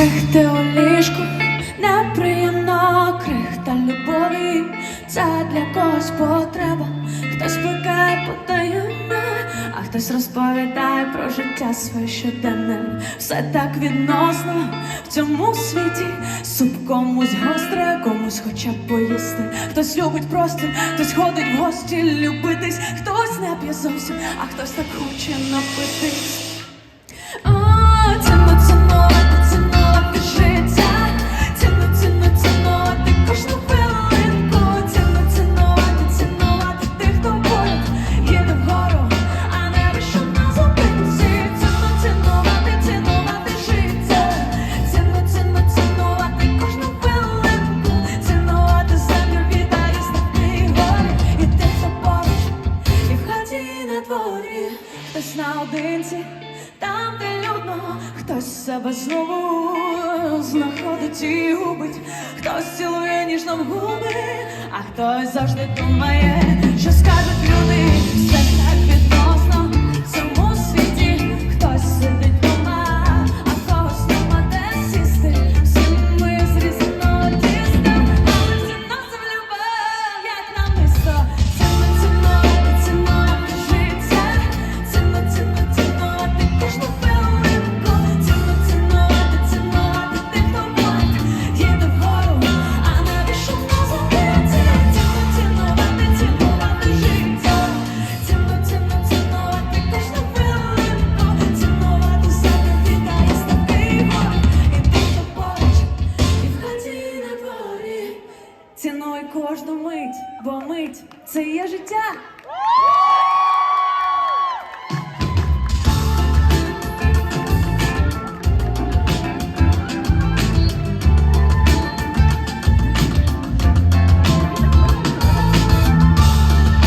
Крихти у ліжку, неприємно крихта любові, це для когось потреба, хтось плекає потаємне, а хтось розповідає про життя своє щоденне, все так відносно в цьому світі, суп комусь гостре, комусь хоча б поїсти. Хтось любить просто, хтось ходить в гості любитись, хтось не п'є зовсім, а хтось так хоче напитись. Хтось наодинці, там, де людно, хтось себе знову знаходить і губить, хтось цілує ніжно в губи, а хтось завжди думає, що скажуть люди, кожну мить, бо мить це є життя.